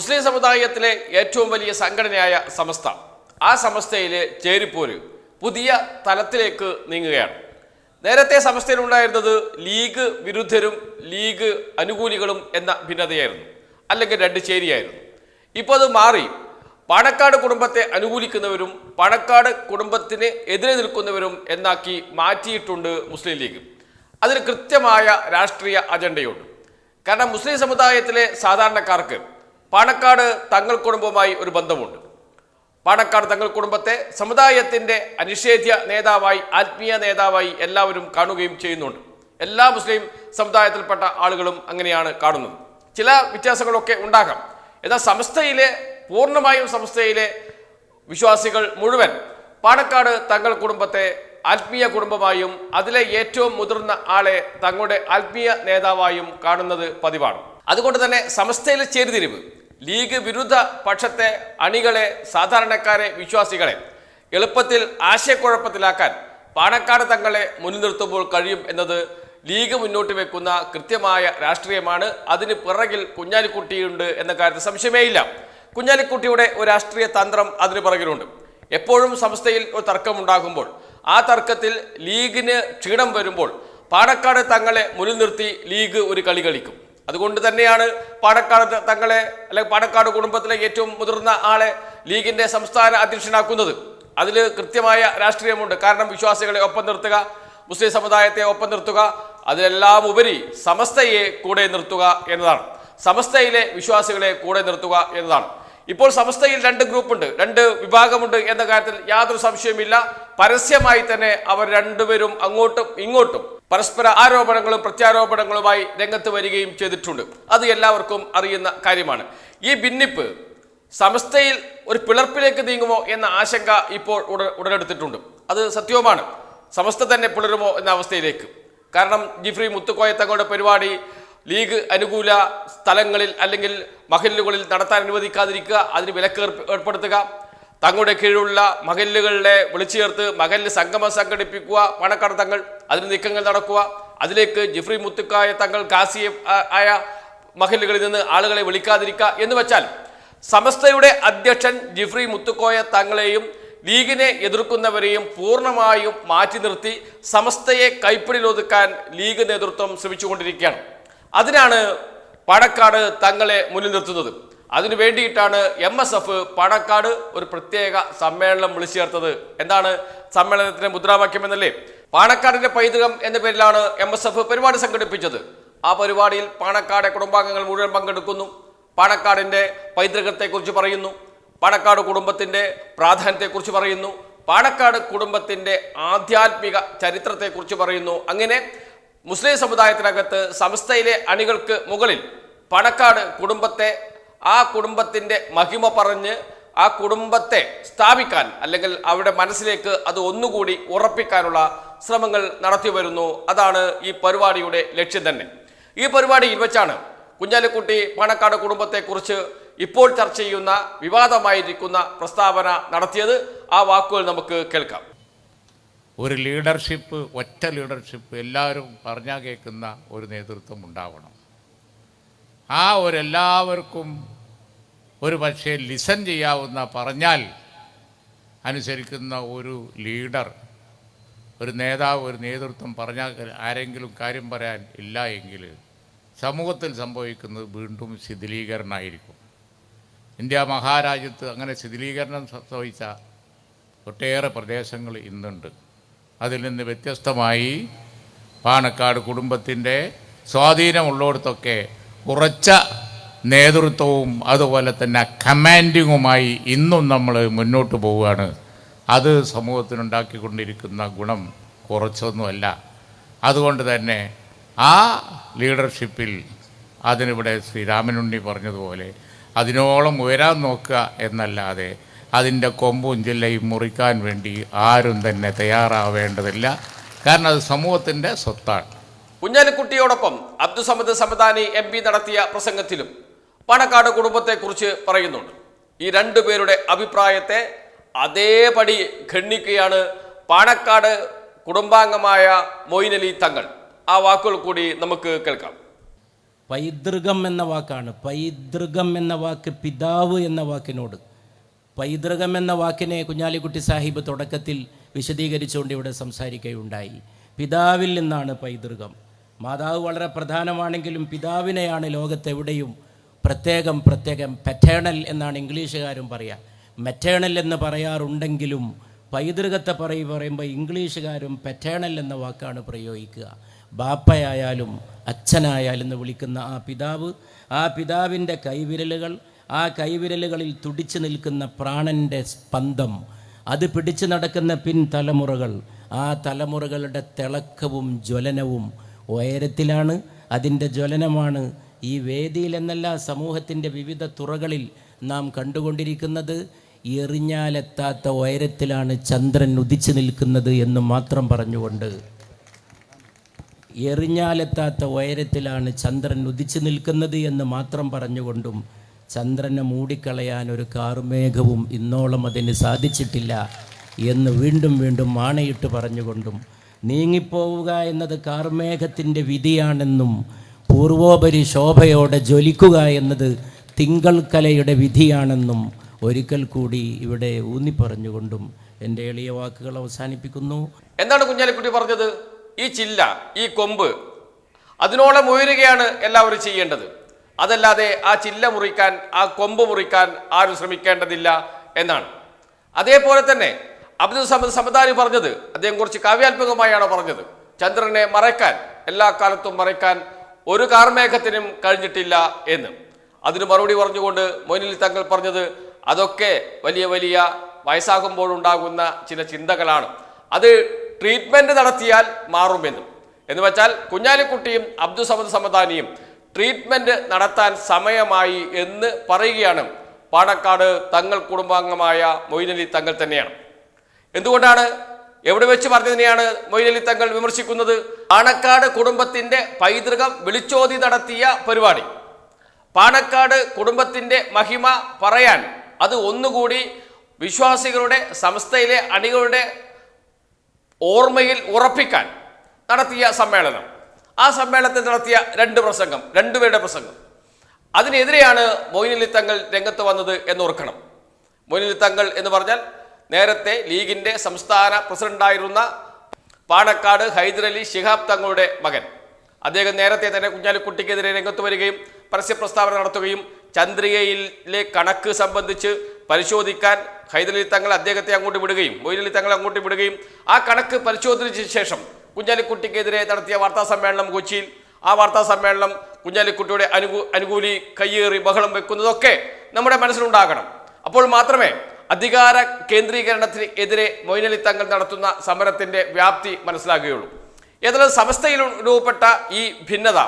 മുസ്ലിം സമുദായത്തിലെ ഏറ്റവും വലിയ സംഘടനയായ സമസ്ത. ആ സമസ്തയിലെ ചേരിപ്പോര് പുതിയ തലത്തിലേക്ക് നീങ്ങുകയാണ്. നേരത്തെ സമസ്തയിലുണ്ടായിരുന്നത് ലീഗ് വിരുദ്ധരും ലീഗ് അനുകൂലികളും എന്ന ഭിന്നതയായിരുന്നു. അല്ലെങ്കിൽ രണ്ട് ചേരിയായിരുന്നു. ഇപ്പോൾ അത് മാറി. പണക്കാട് കുടുംബത്തെ അനുകൂലിക്കുന്നവരും പണക്കാട് കുടുംബത്തിന് എതിരെ നിൽക്കുന്നവരും എന്നാക്കി മാറ്റിയിട്ടുണ്ട് മുസ്ലിം ലീഗ്. അതിന് കൃത്യമായ രാഷ്ട്രീയ അജണ്ടയുണ്ട്. കാരണം മുസ്ലിം സമുദായത്തിലെ സാധാരണക്കാർക്ക് പാണക്കാട് തങ്ങൾ കുടുംബവുമായി ഒരു ബന്ധമുണ്ട്. പാണക്കാട് തങ്ങൾ കുടുംബത്തെ സമുദായത്തിന്റെ അനിഷേധ്യ നേതാവായി ആത്മീയ നേതാവായി എല്ലാവരും കാണുകയും ചെയ്യുന്നുണ്ട്. എല്ലാ മുസ്ലിം സമുദായത്തിൽപ്പെട്ട ആളുകളും അങ്ങനെയാണ് കാണുന്നത്. ചില വ്യത്യാസങ്ങളൊക്കെ ഉണ്ടാകാം. എന്നാൽ സംസ്ഥയിലെ പൂർണമായും സംസ്ഥയിലെ വിശ്വാസികൾ മുഴുവൻ പാണക്കാട് തങ്ങൾ കുടുംബത്തെ ആത്മീയ കുടുംബമായും അതിലെ ഏറ്റവും മുതിർന്ന ആളെ തങ്ങളുടെ ആത്മീയ നേതാവായും കാണുന്നത് പതിവാണ്. അതുകൊണ്ട് തന്നെ സമസ്തയിലെ ചേരിതിരിവ് ലീഗ് വിരുദ്ധ പക്ഷത്തെ അണികളെ സാധാരണക്കാരെ വിശ്വാസികളെ എളുപ്പത്തിൽ ആശയക്കുഴപ്പത്തിലാക്കാൻ പാണക്കാട് തങ്ങളെ മുന്നിൽ നിർത്തുമ്പോൾ കഴിയും എന്നത് ലീഗ് മുന്നോട്ട് വെക്കുന്ന കൃത്യമായ രാഷ്ട്രീയമാണ്. അതിന് പിറകിൽ കുഞ്ഞാലിക്കുട്ടിയുണ്ട് എന്ന കാര്യത്തിൽ സംശയമേയില്ല. കുഞ്ഞാലിക്കുട്ടിയുടെ ഒരു രാഷ്ട്രീയ തന്ത്രം അതിന് പിറകിലുണ്ട്. എപ്പോഴും സംസ്ഥയിൽ ഒരു തർക്കം ഉണ്ടാകുമ്പോൾ ആ തർക്കത്തിൽ ലീഗിന് ക്ഷീണം വരുമ്പോൾ പാണക്കാട് തങ്ങളെ മുന്നിൽ നിർത്തി ലീഗ് ഒരു കളി കളിക്കും. അതുകൊണ്ട് തന്നെയാണ് പാണക്കാട് തങ്ങളെ അല്ലെങ്കിൽ പാണക്കാട് കുടുംബത്തിലെ ഏറ്റവും മുതിർന്ന ആളെ ലീഗിന്റെ സംസ്ഥാന അധ്യക്ഷനാക്കുന്നത്. അതിൽ കൃത്യമായ രാഷ്ട്രീയമുണ്ട്. കാരണം വിശ്വാസികളെ ഒപ്പം നിർത്തുക മുസ്ലിം സമുദായത്തെ ഒപ്പം നിർത്തുക അതിലെല്ലാം ഉപരി സമസ്തയെ കൂടെ നിർത്തുക എന്നതാണ്. സമസ്തയിലെ വിശ്വാസികളെ കൂടെ നിർത്തുക എന്നതാണ്. ഇപ്പോൾ സമസ്തയിൽ രണ്ട് ഗ്രൂപ്പുണ്ട് രണ്ട് വിഭാഗമുണ്ട് എന്ന കാര്യത്തിൽ യാതൊരു സംശയവുമില്ല. പരസ്യമായി തന്നെ അവർ രണ്ടുപേരും അങ്ങോട്ടും ഇങ്ങോട്ടും പരസ്പര ആരോപണങ്ങളും പ്രത്യാരോപണങ്ങളുമായി രംഗത്ത് വരികയും ചെയ്തിട്ടുണ്ട്. അത് എല്ലാവർക്കും അറിയുന്ന കാര്യമാണ്. ഈ ഭിന്നിപ്പ് സമസ്തയിൽ ഒരു പിളർപ്പിലേക്ക് നീങ്ങുമോ എന്ന ആശങ്ക ഇപ്പോൾ ഉട ഉടലെടുത്തിട്ടുണ്ട്. അത് സത്യവുമാണ്. സമസ്ത തന്നെ പിളരുമോ എന്ന അവസ്ഥയിലേക്ക്. കാരണം ജിഫ്രി മുത്തുക്കോയ തങ്ങളുടെ പരിപാടി ലീഗ് അനുകൂല സ്ഥലങ്ങളിൽ അല്ലെങ്കിൽ മഹല്ലുകളിൽ നടത്താൻ അനുവദിക്കാതിരിക്കുക അതിന് വിലക്ക് ഏർപ്പ- ഏർപ്പെടുത്തുക. തങ്ങളുടെ കീഴിലുള്ള മഹല്ലുകളെ വിളിച്ചു ചേർത്ത് മഹല്ല് സംഗമം സംഘടിപ്പിക്കുക പണക്കടത്തങ്ങൾ അതിന് നീക്കങ്ങൾ നടക്കുക. അതിലേക്ക് ജിഫ്രി മുത്തുക്കായ തങ്ങൾ കാസി ആയ മഹല്ലുകളിൽ നിന്ന് ആളുകളെ വിളിക്കാതിരിക്കുക എന്ന് വെച്ചാൽ സമസ്തയുടെ അധ്യക്ഷൻ ജിഫ്രി മുത്തുക്കോയ തങ്ങളെയും ലീഗിനെ എതിർക്കുന്നവരെയും പൂർണമായും മാറ്റി നിർത്തി സമസ്തയെ കൈപ്പിടിയിലൊതുക്കാൻ ലീഗ് നേതൃത്വം ശ്രമിച്ചുകൊണ്ടിരിക്കുകയാണ്. അതിനാണ് പാണക്കാട് തങ്ങളെ മുന്നിൽ നിർത്തുന്നത്. അതിനു വേണ്ടിയിട്ടാണ് എം എസ് എഫ് പാണക്കാട് ഒരു പ്രത്യേക സമ്മേളനം വിളിച്ചു ചേർത്തത്. എന്താണ് സമ്മേളനത്തിന്റെ മുദ്രാവാക്യം എന്നല്ലേ? പാണക്കാടിന്റെ പൈതൃകം എന്ന പേരിലാണ് എം എസ് എഫ് പരിപാടി സംഘടിപ്പിച്ചത്. ആ പരിപാടിയിൽ പാണക്കാട് കുടുംബാംഗങ്ങൾ മുഴുവൻ പങ്കെടുക്കുന്നു. പാണക്കാടിന്റെ പൈതൃകത്തെക്കുറിച്ച് പറയുന്നു. പാണക്കാട് കുടുംബത്തിന്റെ പ്രാധാന്യത്തെക്കുറിച്ച് പറയുന്നു. പാണക്കാട് കുടുംബത്തിന്റെ ആധ്യാത്മിക ചരിത്രത്തെക്കുറിച്ച് പറയുന്നു. അങ്ങനെ മുസ്ലിം സമുദായത്തിനകത്ത് സംസ്ഥയിലെ അണികൾക്ക് മുകളിൽ പണക്കാട് കുടുംബത്തെ ആ കുടുംബത്തിന്റെ മഹിമ പറഞ്ഞ് ആ കുടുംബത്തെ സ്ഥാപിക്കാൻ അല്ലെങ്കിൽ അവരുടെ മനസ്സിലേക്ക് അത് ഒന്നുകൂടി ഉറപ്പിക്കാനുള്ള ശ്രമങ്ങൾ നടത്തി വരുന്നു. അതാണ് ഈ പരിപാടിയുടെ ലക്ഷ്യം തന്നെ. ഈ പരിപാടിയിൽ വെച്ചാണ് കുഞ്ഞാലിക്കുട്ടി പണക്കാട് കുടുംബത്തെക്കുറിച്ച് ഇപ്പോൾ ചർച്ച ചെയ്യുന്ന വിവാദമായിരിക്കുന്ന പ്രസ്താവന നടത്തിയത്. ആ വാക്കുകൾ നമുക്ക് കേൾക്കാം. ഒരു ലീഡർഷിപ്പ് ഒറ്റ ലീഡർഷിപ്പ് എല്ലാവരും പറഞ്ഞാൽ കേൾക്കുന്ന ഒരു നേതൃത്വം ഉണ്ടാവണം. ആ ഒരു എല്ലാവർക്കും ഒരു പക്ഷേ ലിസൺ ചെയ്യാവുന്ന പറഞ്ഞാൽ അനുസരിക്കുന്ന ഒരു ലീഡർ ഒരു നേതാവ് ഒരു നേതൃത്വം പറഞ്ഞാൽ ആരെങ്കിലും കാര്യം പറയാൻ ഇല്ല എങ്കിൽ സമൂഹത്തിൽ സംഭവിക്കുന്നത് വീണ്ടും ശിഥിലീകരണമായിരിക്കും. ഇന്ത്യ മഹാരാജ്യത്ത് അങ്ങനെ ശിഥിലീകരണം സംഭവിച്ച ഒട്ടേറെ പ്രദേശങ്ങൾ ഇന്നുണ്ട്. അതിൽ നിന്ന് വ്യത്യസ്തമായി പാണക്കാട് കുടുംബത്തിന്റെ സ്വാധീനമുള്ളിടത്തൊക്കെ ഉറച്ച നേതൃത്വവും അതുപോലെ തന്നെ കമാൻഡിങ്ങുമായി ഇന്നും നമ്മൾ മുന്നോട്ട് പോവുകയാണ്. അത് സമൂഹത്തിനുണ്ടാക്കിക്കൊണ്ടിരിക്കുന്ന ഗുണം കുറച്ചൊന്നുമല്ല. അതുകൊണ്ട് തന്നെ ആ ലീഡർഷിപ്പിൽ അതിനിവിടെ ശ്രീരാമനുണ്ണി പറഞ്ഞതുപോലെ അതിനോളം ഉയരാൻ നോക്കുക എന്നല്ലാതെ അതിന്റെ കൊമ്പും ജില്ലയും മുറിക്കാൻ വേണ്ടി ആരും തന്നെ തയ്യാറാവേണ്ടതില്ല. കാരണം അത് സമൂഹത്തിന്റെ സ്വത്താണ്. കുഞ്ഞാലിക്കുട്ടിയോടൊപ്പം അബ്ദുസമദ് സമദാനി എം പി നടത്തിയ പ്രസംഗത്തിലും പണക്കാട് കുടുംബത്തെക്കുറിച്ച് പറയുന്നുണ്ട്. ഈ രണ്ടു പേരുടെ അഭിപ്രായത്തെ അതേപടി ഖണ്ഡിക്കുകയാണ് പാണക്കാട് കുടുംബാംഗമായ മൊയ്നലി തങ്ങൾ. ആ വാക്കുകൾ കൂടി നമുക്ക് കേൾക്കാം. പൈതൃകം എന്ന വാക്കാണ്. പൈതൃകം എന്ന വാക്ക് പിതാവ് എന്ന വാക്കിനോട് പൈതൃകം എന്ന വാക്കിനെ കുഞ്ഞാലിക്കുട്ടി സാഹിബ് തുടക്കത്തിൽ വിശദീകരിച്ചുകൊണ്ട് ഇവിടെ സംസാരിക്കുകയുണ്ടായി. പിതാവിൽ നിന്നാണ് പൈതൃകം. മാതാവ് വളരെ പ്രധാനമാണെങ്കിലും പിതാവിനെയാണ് ലോകത്തെവിടെയും പ്രത്യേകം പ്രത്യേകം പെറ്റേണൽ എന്നാണ് ഇംഗ്ലീഷുകാരും പറയുക മെറ്റേണൽ എന്ന് പറയാറുണ്ടെങ്കിലും പൈതൃകത്തെ പറയും പറയുമ്പോൾ ഇംഗ്ലീഷുകാരും പെറ്റേണൽ എന്ന വാക്കാണ് പ്രയോഗിക്കുക. ബാപ്പയായാലും അച്ഛനായാലും എന്ന് വിളിക്കുന്ന ആ പിതാവ് ആ പിതാവിന്റെ കൈവിരലുകൾ ആ കൈവിരലുകളിൽ തുടിച്ചു നിൽക്കുന്ന പ്രാണന്റെ സ്പന്ദം അത് പിടിച്ചു നടക്കുന്ന പിൻതലമുറകൾ ആ തലമുറകളുടെ തിളക്കവും ജ്വലനവും ഉയരത്തിലാണ്. അതിന്റെ ജ്വലനമാണ് ഈ വേദിയിൽ എന്നല്ല സമൂഹത്തിന്റെ വിവിധ തുറകളിൽ നാം കണ്ടുകൊണ്ടിരിക്കുന്നത്. എറിഞ്ഞാലെത്താത്ത ഉയരത്തിലാണ് ചന്ദ്രൻ ഉദിച്ചു നിൽക്കുന്നത് എന്ന് മാത്രം പറഞ്ഞുകൊണ്ട്. എറിഞ്ഞാലെത്താത്ത ഉയരത്തിലാണ് ചന്ദ്രൻ ഉദിച്ചു നിൽക്കുന്നത് എന്ന് മാത്രം പറഞ്ഞുകൊണ്ടും ചന്ദ്രനെ മൂടിക്കളയാൻ ഒരു കാർമേഘവും ഇന്നോളം അതിന് സാധിച്ചിട്ടില്ല എന്ന് വീണ്ടും വീണ്ടും ആണയിട്ട് പറഞ്ഞുകൊണ്ടും നീങ്ങിപ്പോവുക എന്നത് കാർമേഘത്തിന്റെ വിധിയാണെന്നും പൂർവോപരി ശോഭയോടെ ജ്വലിക്കുക എന്നത് തിങ്കൾക്കലയുടെ വിധിയാണെന്നും ഒരിക്കൽ കൂടി ഇവിടെ ഊന്നി പറഞ്ഞുകൊണ്ടും എന്റെ എളിയ വാക്കുകൾ അവസാനിപ്പിക്കുന്നു. എന്താണ് കുഞ്ഞാലിക്കുട്ടി പറഞ്ഞത്? ഈ ചില്ല ഈ കൊമ്പ് അതിനോളം ഉയരുകയാണ് എല്ലാവരും ചെയ്യേണ്ടത്. അതല്ലാതെ ആ ചില്ല മുറിക്കാൻ ആ കൊമ്പ് മുറിക്കാൻ ആരും ശ്രമിക്കേണ്ടതില്ല എന്നാണ്. അതേപോലെ തന്നെ അബ്ദുൽ സമദ് സമദാനി പറഞ്ഞത് അദ്ദേഹം കുറച്ച് കാവ്യാത്മകമായാണ് പറഞ്ഞത്. ചന്ദ്രനെ മറയ്ക്കാൻ എല്ലാ കാലത്തും മറയ്ക്കാൻ ഒരു കാർമേഘത്തിനും കഴിഞ്ഞിട്ടില്ല എന്ന്. അതിന് മറുപടി പറഞ്ഞുകൊണ്ട് മൊയ്നിൽ തങ്ങൾ പറഞ്ഞത് അതൊക്കെ വലിയ വലിയ വയസ്സാകുമ്പോഴുണ്ടാകുന്ന ചില ചിന്തകളാണ്. അത് ട്രീറ്റ്മെന്റ് നടത്തിയാൽ മാറുമെന്നും. എന്ന് വെച്ചാൽ കുഞ്ഞാലിക്കുട്ടിയും അബ്ദുൽ സമദ് സമദാനിയും ട്രീറ്റ്മെന്റ് നടത്താൻ സമയമായി എന്ന് പറയുകയാണ്. പാണക്കാട് തങ്ങൾ കുടുംബാംഗമായ മൊയ്നലി തങ്ങൾ തന്നെയാണ്. എന്തുകൊണ്ടാണ്? എവിടെ വെച്ച് പറഞ്ഞതിനെയാണ് മൊയ്നലി തങ്ങൾ വിമർശിക്കുന്നത്? പാണക്കാട് കുടുംബത്തിന്റെ പൈതൃകം വിളിച്ചോതി നടത്തിയ പരിപാടി. പാണക്കാട് കുടുംബത്തിന്റെ മഹിമ പറയാൻ അത് ഒന്നുകൂടി വിശ്വാസികളുടെ സംസ്ഥയിലെ അണികളുടെ ഓർമ്മയിൽ ഉറപ്പിക്കാൻ നടത്തിയ സമ്മേളനം. ആ സമ്മേളനത്തിൽ നടത്തിയ രണ്ട് പ്രസംഗം രണ്ടുപേരുടെ പ്രസംഗം. അതിനെതിരെയാണ് മൊയ്നലി തങ്ങൾ രംഗത്ത് വന്നത് എന്നോർക്കണം. മൊയ്നലി തങ്ങൾ എന്ന് പറഞ്ഞാൽ നേരത്തെ ലീഗിന്റെ സംസ്ഥാന പ്രസിഡന്റായിരുന്ന പാണക്കാട് ഹൈദരലി ശിഹാബ് തങ്ങളുടെ മകൻ. അദ്ദേഹം നേരത്തെ തന്നെ കുഞ്ഞാലിക്കുട്ടിക്കെതിരെ രംഗത്ത് വരികയും പരസ്യപ്രസ്താവന നടത്തുകയും ചന്ദ്രികയിലെ കണക്ക് സംബന്ധിച്ച് പരിശോധിക്കാൻ ഹൈദരലി തങ്ങൾ അദ്ദേഹത്തെ അങ്ങോട്ട് വിടുകയും മൊയ്നലി തങ്ങൾ അങ്ങോട്ട് വിടുകയും ആ കണക്ക് പരിശോധിച്ച ശേഷം കുഞ്ഞാലിക്കുട്ടിക്കെതിരെ നടത്തിയ വാർത്താ സമ്മേളനം കൊച്ചിയിൽ. ആ വാർത്താ സമ്മേളനം കുഞ്ഞാലിക്കുട്ടിയുടെ അനുകൂ അനുകൂലി കയ്യേറി ബഹളം വെക്കുന്നതൊക്കെ നമ്മുടെ മനസ്സിലുണ്ടാകണം. അപ്പോൾ മാത്രമേ അധികാര കേന്ദ്രീകരണത്തിന് എതിരെ മൊയ്നലി തങ്ങൾ നടത്തുന്ന സമരത്തിന്റെ വ്യാപ്തി മനസ്സിലാകുകയുള്ളൂ. ഏതായാലും സമസ്തയിൽ രൂപപ്പെട്ട ഈ ഭിന്നത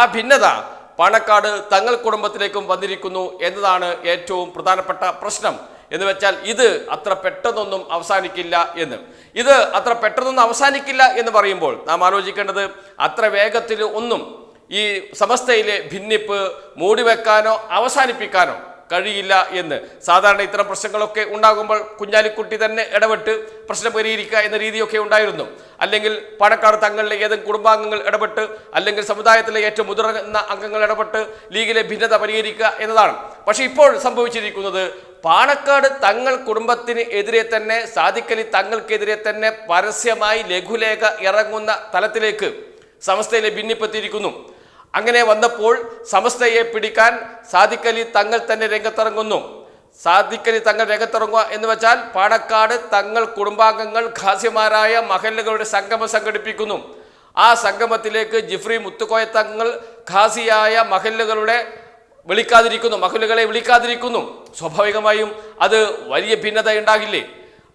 ആ ഭിന്നത പാണക്കാട് തങ്ങൾ കുടുംബത്തിലേക്കും വന്നിരിക്കുന്നു എന്നതാണ് ഏറ്റവും പ്രധാനപ്പെട്ട പ്രശ്നം. എന്ന് വെച്ചാൽ ഇത് അത്ര പെട്ടെന്നൊന്നും അവസാനിക്കില്ല എന്ന്. ഇത് അത്ര പെട്ടെന്നൊന്നും അവസാനിക്കില്ല എന്ന് പറയുമ്പോൾ നാം ആലോചിക്കേണ്ടത് അത്ര വേഗത്തിൽ ഒന്നും ഈ സമസ്തയിലെ ഭിന്നിപ്പ് മൂടിവെക്കാനോ അവസാനിപ്പിക്കാനോ കഴിയില്ല എന്ന്. സാധാരണ ഇത്തരം പ്രശ്നങ്ങളൊക്കെ ഉണ്ടാകുമ്പോൾ കുഞ്ഞാലിക്കുട്ടി തന്നെ ഇടപെട്ട് പ്രശ്നം പരിഹരിക്കുക എന്ന രീതിയൊക്കെ ഉണ്ടായിരുന്നു. അല്ലെങ്കിൽ പാണക്കാട് തങ്ങളിലെ ഏതെങ്കിലും കുടുംബാംഗങ്ങൾ ഇടപെട്ട് അല്ലെങ്കിൽ സമുദായത്തിലെ ഏറ്റവും മുതിർന്ന അംഗങ്ങൾ ഇടപെട്ട് ലീഗിലെ ഭിന്നത പരിഹരിക്കുക എന്നതാണ്. പക്ഷേ ഇപ്പോൾ സംഭവിച്ചിരിക്കുന്നത് പാണക്കാട് തങ്ങൾ കുടുംബത്തിന് എതിരെ തന്നെ സാധിക്കലി തങ്ങൾക്കെതിരെ തന്നെ പരസ്യമായി ലഘുലേഖ ഇറങ്ങുന്ന തലത്തിലേക്ക് സമസ്തയിലെ ഭിന്നിപ്പെത്തിയിരിക്കുന്നു. അങ്ങനെ വന്നപ്പോൾ സമസ്തയെ പിടിക്കാൻ സാധിക്കലി തങ്ങൾ തന്നെ രംഗത്തിറങ്ങുന്നു. സാധിക്കലി തങ്ങൾ രംഗത്തിറങ്ങുക എന്ന് വെച്ചാൽ പാണക്കാട് തങ്ങൾ കുടുംബാംഗങ്ങൾ ഖാസ്യമാരായ മഹല്ലുകളുടെ സംഗമം സംഘടിപ്പിക്കുന്നു. ആ സംഗമത്തിലേക്ക് ജിഫ്രി മുത്തുക്കോയ തങ്ങൾ ഖാസിയായ മഹല്ലുകളുടെ വിളിക്കാതിരിക്കുന്നു മഹല്ലുകളെ വിളിക്കാതിരിക്കുന്നു. സ്വാഭാവികമായും അത് വലിയ ഭിന്നത ഉണ്ടാകില്ലേ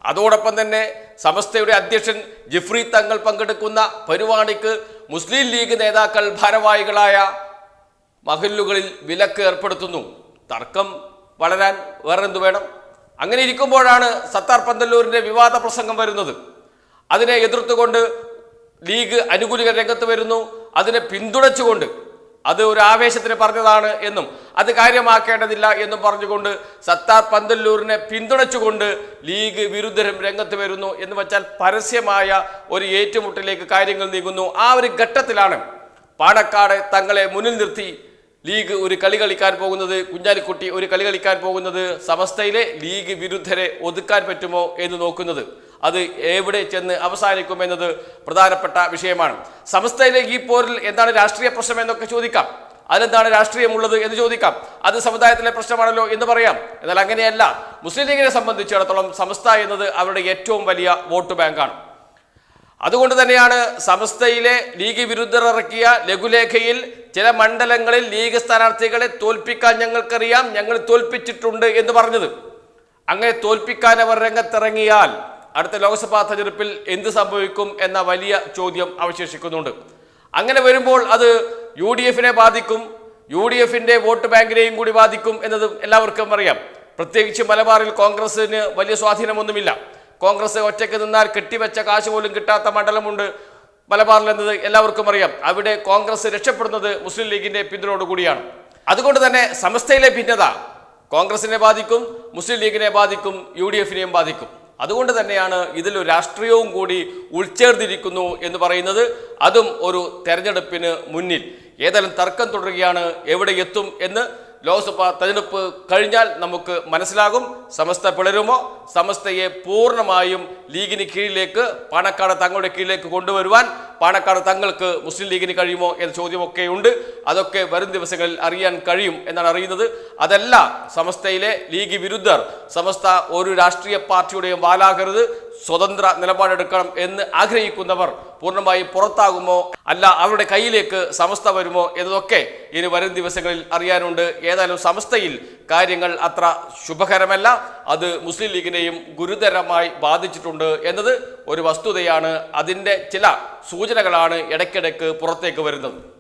അതോടൊപ്പം തന്നെ സമസ്തയുടെ അധ്യക്ഷൻ ജിഫ്രി തങ്ങൾ പങ്കെടുക്കുന്ന പരിപാടിക്ക് മുസ്ലിം ലീഗ് നേതാക്കൾ ഭാരവാഹികളായ മഹല്ലുകളിൽ വിലക്ക് ഏർപ്പെടുത്തുന്നു. തർക്കം വളരാൻ വേറെന്തു വേണം? അങ്ങനെ ഇരിക്കുമ്പോഴാണ് സത്താർ പന്തല്ലൂരിന്റെ വിവാദ പ്രസംഗം വരുന്നത്. അതിനെ എതിർത്തുകൊണ്ട് ലീഗ് അനുകൂലികൾ രംഗത്ത് വരുന്നു. അതിനെ പിന്തുണച്ചുകൊണ്ട് അത് ഒരു ആവേശത്തിന് പറഞ്ഞതാണ് എന്നും അത് കാര്യമാക്കേണ്ടതില്ല എന്നും പറഞ്ഞുകൊണ്ട് സത്താർ പന്തല്ലൂരിനെ പിന്തുണച്ചുകൊണ്ട് ലീഗ് വിരുദ്ധരും രംഗത്ത് വരുന്നു എന്ന് വെച്ചാൽ പരസ്യമായ ഒരു ഏറ്റുമുട്ടലിലേക്ക് കാര്യങ്ങൾ നീങ്ങുന്നു. ആ ഒരു ഘട്ടത്തിലാണ് പാണക്കാട് തങ്ങളെ മുന്നിൽ നിർത്തി ലീഗ് ഒരു കളി കളിക്കാൻ പോകുന്നത്. കുഞ്ഞാലിക്കുട്ടി ഒരു കളി കളിക്കാൻ പോകുന്നത്. സമസ്തയിലെ ലീഗ് വിരുദ്ധരെ ഒതുക്കാൻ പറ്റുമോ എന്ന് നോക്കുന്നത്. അത് എവിടെ ചെന്ന് അവസാനിക്കുമെന്നത് പ്രധാനപ്പെട്ട വിഷയമാണ്. സമസ്തയിലെ ഈ പോരിൽ എന്താണ് രാഷ്ട്രീയ പ്രശ്നം എന്നൊക്കെ ചോദിക്കാം. അതിലെന്താണ് രാഷ്ട്രീയമുള്ളത് എന്ന് ചോദിക്കാം. അത് സമുദായത്തിലെ പ്രശ്നമാണല്ലോ എന്ന് പറയാം. എന്നാൽ അങ്ങനെയല്ല. മുസ്ലിം ലീഗിനെ സംബന്ധിച്ചിടത്തോളം സമസ്ത എന്നത് അവരുടെ ഏറ്റവും വലിയ വോട്ട് ബാങ്കാണ്. അതുകൊണ്ട് തന്നെയാണ് സമസ്തയിലെ ലീഗ് വിരുദ്ധർ ഇറക്കിയ ലഘുലേഖയിൽ ചില മണ്ഡലങ്ങളിൽ ലീഗ് സ്ഥാനാർത്ഥികളെ തോൽപ്പിക്കാൻ ഞങ്ങൾക്കറിയാം. ഞങ്ങൾ തോൽപ്പിച്ചിട്ടുണ്ട് എന്ന് പറഞ്ഞത്. അങ്ങനെ തോൽപ്പിക്കാൻ അവർ രംഗത്തിറങ്ങിയാൽ അടുത്ത ലോക്സഭാ തെരഞ്ഞെടുപ്പിൽ എന്ത് സംഭവിക്കും എന്ന വലിയ ചോദ്യം അവശേഷിക്കുന്നുണ്ട്. അങ്ങനെ വരുമ്പോൾ അത് യു ഡി എഫിനെ ബാധിക്കും യു ഡി എഫിന്റെ വോട്ട് ബാങ്കിനെയും കൂടി ബാധിക്കും എന്നത് എല്ലാവർക്കും അറിയാം. പ്രത്യേകിച്ച് മലബാറിൽ കോൺഗ്രസിന് വലിയ സ്വാധീനമൊന്നുമില്ല. കോൺഗ്രസ് ഒറ്റയ്ക്ക് നിന്നാൽ കെട്ടിവെച്ച കാശ് പോലും കിട്ടാത്ത മണ്ഡലമുണ്ട് മലബാറിൽ എന്നത് എല്ലാവർക്കും അറിയാം. അവിടെ കോൺഗ്രസ് രക്ഷപ്പെടുന്നത് മുസ്ലിം ലീഗിന്റെ പിന്തുണയോടുകൂടിയാണ് അതുകൊണ്ട് തന്നെ സമസ്തയിലെ ഭിന്നത കോൺഗ്രസിനെ ബാധിക്കും മുസ്ലിം ലീഗിനെ ബാധിക്കും യു ഡി എഫിനെയും ബാധിക്കും. അതുകൊണ്ട് തന്നെയാണ് ഇതിൽ രാഷ്ട്രീയവും കൂടി ഉൾച്ചേർന്നിരിക്കുന്നു എന്ന് പറയുന്നത്. അതും ഒരു തെരഞ്ഞെടുപ്പിന് മുന്നിൽ. ഏതായാലും തർക്കം തുടരുകയാണ് എവിടെ എത്തും എന്ന് ലോക്സഭാ തെരഞ്ഞെടുപ്പ് കഴിഞ്ഞാൽ നമുക്ക് മനസ്സിലാകും. സമസ്ത പിളരുമോ? സമസ്തയെ പൂർണമായും ലീഗിന് കീഴിലേക്ക് പാണക്കാട് തങ്ങളുടെ കീഴിലേക്ക് കൊണ്ടുവരുവാൻ പാണക്കാട് തങ്ങൾക്ക് മുസ്ലിം ലീഗിന് കഴിയുമോ എന്ന ചോദ്യമൊക്കെ ഉണ്ട് അതൊക്കെ വരും ദിവസങ്ങളിൽ അറിയാൻ കഴിയും എന്നാണ് അറിയുന്നത്. അതല്ല സമസ്തയിലെ ലീഗ് വിരുദ്ധർ സമസ്ത ഒരു രാഷ്ട്രീയ പാർട്ടിയുടെയും വാലാകരുത് സ്വതന്ത്ര നിലപാടെടുക്കണം എന്ന് ആഗ്രഹിക്കുന്നവർ പൂർണമായി പുറത്താകുമോ? അല്ല അവരുടെ കയ്യിലേക്ക് സമസ്ത വരുമോ എന്നതൊക്കെ ഇനി വരും ദിവസങ്ങളിൽ അറിയാനുണ്ട്. ഏതായാലും സമസ്തയിൽ കാര്യങ്ങൾ അത്ര ശുഭകരമല്ല. അത് മുസ്ലിം ലീഗിനെയും ഗുരുതരമായി ബാധിച്ചിട്ടുണ്ട് എന്നത് ഒരു വസ്തുതയാണ്. അതിന്റെ ചില സൂചനകളാണ് ഇടയ്ക്കിടയ്ക്ക് പുറത്തേക്ക് വരുന്നത്.